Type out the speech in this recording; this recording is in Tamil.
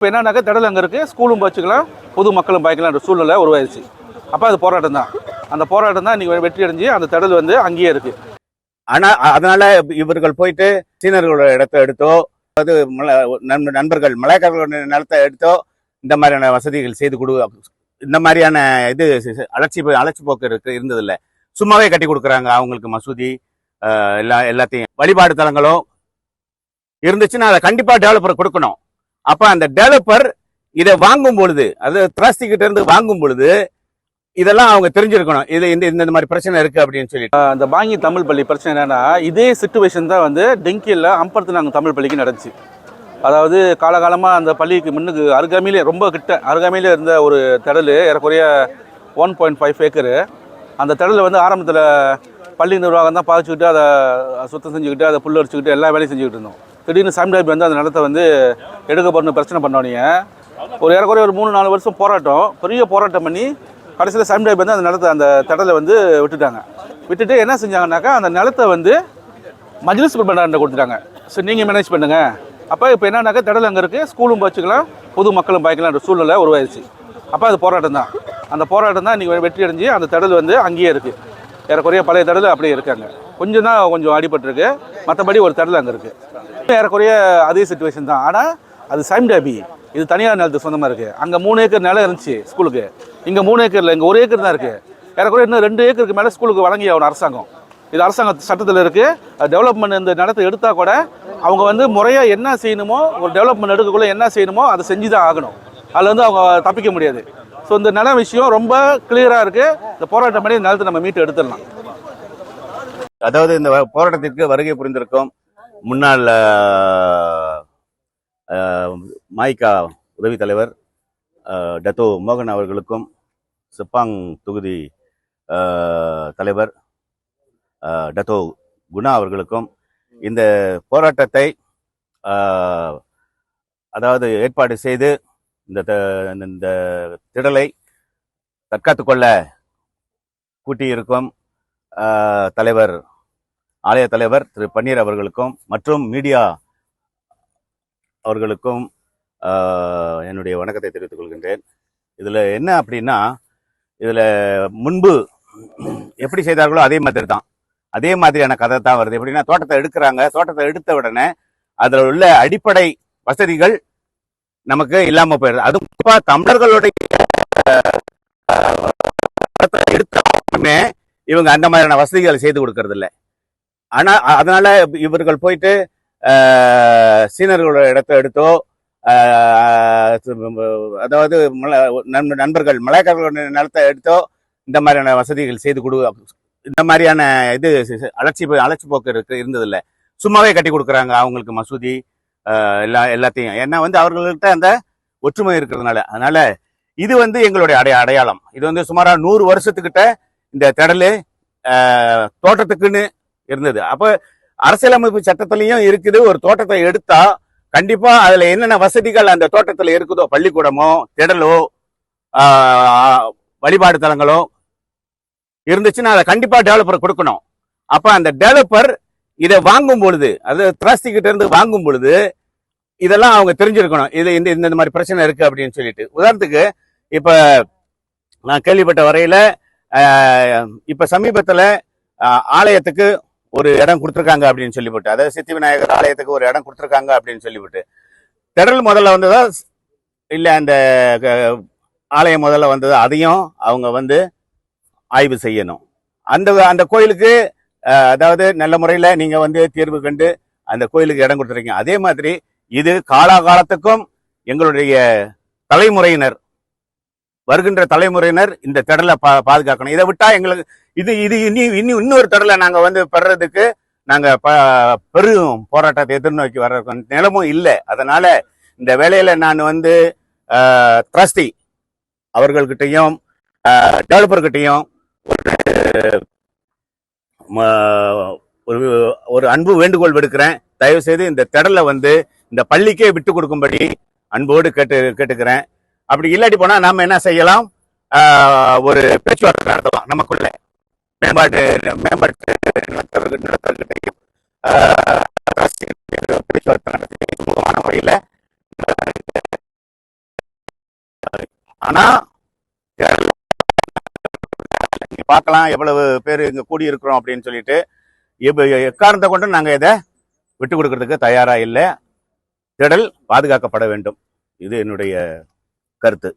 இப்போ என்னன்னாக்கா திடல் அங்கே இருக்குது ஸ்கூலும் வச்சுக்கலாம் பொது மக்களும் பாய்க்கலான்ற சூழ்நிலை உருவாயிருச்சு. அப்போ அது போராட்டம் தான். அந்த போராட்டம் தான் இன்றைக்கி வெற்றி அடைஞ்சு அந்த திடல் வந்து அங்கேயே இருக்குது ஆனால் அதனால் இவர்கள் போயிட்டு சீனர்களோட இடத்த எடுத்தோ அது மல- நண்பர்கள் மலையக்காரர்களோட நிலத்தை எடுத்தோ இந்த மாதிரியான வசதிகள் செய்து கொடு இந்த மாதிரியான இது அலட்சி அலட்சி போக்கு இருக்கு இருந்ததில்ல. சும்மாவே கட்டி கொடுக்குறாங்க அவங்களுக்கு மசூதி எல்லா எல்லாத்தையும். வழிபாடு தலங்களும் இருந்துச்சுன்னா அதை கண்டிப்பாக டெவலப்பர் கொடுக்கணும். அப்ப அந்த டெவலப்பர் இதை வாங்கும் பொழுது அது திராஸ்தி கிட்ட இருந்து வாங்கும் பொழுது இதெல்லாம் அவங்க தெரிஞ்சிருக்கணும். இது இந்த இந்த மாதிரி பிரச்சனை இருக்கு அப்படின்னு சொல்லி அந்த பாங்கி தமிழ் பள்ளி பிரச்சனை என்னன்னா இதே சுச்சுவேஷன் தான் வந்து டெங்கியில் அம்பரத்து நாங்கள் தமிழ் பள்ளிக்கு நடந்துச்சு. அதாவது காலகாலமாக அந்த பள்ளிக்கு முன்னுக்கு அருகாமையிலே ரொம்ப கிட்ட அருகாமையிலே இருந்த ஒரு திடல் ஏறக்குறைய ஒன் பாயிண்ட் ஃபைவ் ஏக்கரு. அந்த திடலை வந்து ஆரம்பத்தில் பள்ளி நிர்வாகம் தான் பாதிச்சுக்கிட்டு அதை சுத்தம் செஞ்சுக்கிட்டு அதை புல் அடிச்சுக்கிட்டு எல்லா வேலையும் செஞ்சுக்கிட்டு இருந்தோம். திடீர்னு சாமிடாபி வந்து அந்த நிலத்தை வந்து எடுக்கப்படணும் பிரச்சனை பண்ணோன்னே ஒரு ஏறக்குறைய ஒரு மூணு நாலு வருஷம் போராட்டம். பெரிய போராட்டம் பண்ணி கடைசியில் சாமிடாபி வந்து அந்த நிலத்தை அந்த திடலை வந்து விட்டுட்டாங்க. விட்டுட்டு என்ன செஞ்சாங்கன்னாக்கா அந்த நிலத்தை வந்து மஜ்லிஸ் பிரபண்டாண்ட கொடுத்துட்டாங்க. ஸோ நீங்கள் மேனேஜ் பண்ணுங்கள் அப்போ இப்போ என்னன்னாக்கா திடல் அங்கே இருக்குது ஸ்கூலும் வச்சுக்கலாம். பொது மக்களும் பாய்க்கலான்ற சூழ்நிலை உருவாயிருச்சு. அப்போ அது போராட்டம் தான். அந்த போராட்டம் தான் இன்றைக்கி வெற்றி அடைஞ்சு அந்த திடல் வந்து அங்கேயே இருக்குது ஏறக்குறைய பழைய தடல் அப்படியே இருக்காங்க. கொஞ்சம் தான் கொஞ்சம் அடிபட்டிருக்கு. மற்றபடி ஒரு திடல் அங்கே இருக்குது ஏறக்குறைய அதே சுச்சுவேஷன் தான். ஆனால் அது சைம்டாபி இது தனியார் நிலத்துக்கு சொந்தமாக இருக்குது அங்கே மூணு ஏக்கர் நிலம் இருந்துச்சு ஸ்கூலுக்கு. இங்கே மூணு ஏக்கரில் இங்கே ஒரு ஏக்கர் தான் இருக்குது ஏறக்குறைய இன்னும் ரெண்டு ஏக்கருக்கு மேலே ஸ்கூலுக்கு வழங்கி ஆகணும் அரசாங்கம். இது அரசாங்க சட்டத்தில் இருக்குது டெவலப்மெண்ட் இந்த நிலத்தை எடுத்தால் கூட அவங்க வந்து முறையாக என்ன செய்யணுமோ ஒரு டெவலப்மெண்ட் எடுக்கக்குள்ள என்ன செய்யணுமோ அதை செஞ்சு தான் ஆகணும். அதில் வந்து அவங்க தப்பிக்க முடியாது. ஸோ இந்த நில விஷயம் ரொம்ப கிளியராக இருக்குது இந்த போராட்டம் பண்ணி நிலத்தை நம்ம மீட்டு எடுத்துடலாம். அதாவது இந்த வ- போராட்டத்திற்கு வருகை புரிந்திருக்கும் முன்னாள் மாய்கா உதவி தலைவர் டத்தோ மோகன் அவர்களுக்கும் சிப்பாங் தொகுதி தலைவர் டத்தோ குணா அவர்களுக்கும் இந்த போராட்டத்தை அதாவது ஏற்பாடு செய்து இந்த த- இந்த திடலை தற்காத்து கொள்ள கூட்டியிருக்கும் தலைவர் ஆலய தலைவர் திரு பன்னீர் அவர்களுக்கும் மற்றும் மீடியா அவர்களுக்கும் என்னுடைய வணக்கத்தை தெரிவித்துக் கொள்கின்றேன். இதில் என்ன அப்படின்னா இதில் முன்பு எப்படி செய்தார்களோ அதே மாதிரி தான். அதே மாதிரியான கதை தான் வருது. எப்படின்னா தோட்டத்தை எடுக்கிறாங்க. தோட்டத்தை எடுத்த உடனே அதில் உள்ள அடிப்படை வசதிகள் நமக்கு இல்லாமல் போயிடுது. அது குறிப்பாக தமிழர்களுடைய எடுத்தமே தோட்டத்தை இவங்க அந்த மாதிரியான வசதிகளை செய்து கொடுக்கறது ஆனா அதனால் அதனால இவர்கள் போயிட்டு சீனர்களோட இடத்த எடுத்தோ அதாவது நண்பர்கள் மலையக்காரர்களோட நிலத்தை எடுத்தோ இந்த மாதிரியான வசதிகள் செய்து கொடு இந்த மாதிரியான இது அலட்சி போ- அலட்சி போக்கு இருக்கு இருந்ததில்ல. சும்மாவே கட்டி கொடுக்குறாங்க அவங்களுக்கு மசூதி எல்லா எல்லாத்தையும். ஏன்னா வந்து அவர்கள்ட்ட அந்த ஒற்றுமை இருக்கிறதுனால. அதனால இது வந்து எங்களுடைய அடைய அடையாளம். இது வந்து சுமாராக நூறு வருஷத்துக்கிட்ட இந்த திடல் தோட்டத்துக்குன்னு இருந்தது. அப்போ அரசியலமைப்பு சட்டத்திலையும் இருக்குது ஒரு தோட்டத்தை எடுத்தா கண்டிப்பா அதுல என்னென்ன வசதிகள் அந்த தோட்டத்துல இருக்குதோ பள்ளிக்கூடமோ திடலோ வழிபாடு தலங்களோ இருந்துச்சுன்னா அதை கண்டிப்பா டெவலப்பர் கொடுக்கணும். அப்ப அந்த டெவலப்பர் இதை வாங்கும் பொழுது அது திராஸ்தி கிட்ட இருந்து வாங்கும் பொழுது இதெல்லாம் அவங்க தெரிஞ்சிருக்கணும். இது இந்த இந்த மாதிரி பிரச்சனை இருக்கு அப்படின்னு சொல்லிட்டு. உதாரணத்துக்கு இப்ப நான் கேள்விப்பட்ட வரையில இப்ப சமீபத்துல ஆலயத்துக்கு ஒரு இடம் கொடுத்துருக்காங்க அப்படின்னு சொல்லிவிட்டு அதாவது சித்தி விநாயகர் ஆலயத்துக்கு ஒரு இடம் கொடுத்துருக்காங்க அப்படின்னு சொல்லிவிட்டு திடல் முதல்ல வந்ததா இல்லை அந்த க- ஆலயம் முதல்ல வந்ததா அதையும் அவங்க வந்து ஆய்வு செய்யணும். அந்த அந்த கோயிலுக்கு அதாவது நல்ல முறையில் நீங்கள் வந்து தீர்வு கண்டு அந்த கோயிலுக்கு இடம் கொடுத்துருக்கீங்க. அதே மாதிரி இது காலாகாலத்துக்கும் எங்களுடைய தலைமுறையினர் வருகின்ற தலைமுறையினர் இந்த திடலை பா பாதுகாக்கணும். இதை விட்டா எங்களுக்கு இது இது இனி இனி இன்னொரு திடலை நாங்கள் வந்து பெறதுக்கு நாங்க ப- பெரும் போராட்டத்தை எதிர்நோக்கி வர்றோம் நிலமும் இல்லை. அதனால இந்த வேலையில நான் வந்து ட்ரஸ்டி அவர்கள்கிட்டையும் டெவலப்பர்கிட்டையும் ஒரு ஒரு ஒரு அன்பு வேண்டுகோள் விடுக்கிறேன். தயவு செய்து இந்த திடலை வந்து இந்த பள்ளிக்கே விட்டு கொடுக்கும்படி அன்போடு கேட்டு கேட்டுக்கிறேன். அப்படி இல்லாட்டி போனா நாம என்ன செய்யலாம்? ஒரு பேச்சுவார்த்தை நடத்தலாம் நமக்குள்ள. மேம்பாட்டு மேம்பாட்டு நடத்துறது பேச்சுவார்த்தை நடத்தி சுமூகமான முறையில ஆனா பார்க்கலாம் எவ்வளவு பேர் இங்க கூடி இருக்கிறோம் அப்படின்னு சொல்லிட்டு எக்காரணத்தை கொண்டு நாங்க இதை விட்டு கொடுக்கறதுக்கு தயாரா இல்லை. திடல் பாதுகாக்கப்பட வேண்டும். இது என்னுடைய கருத்து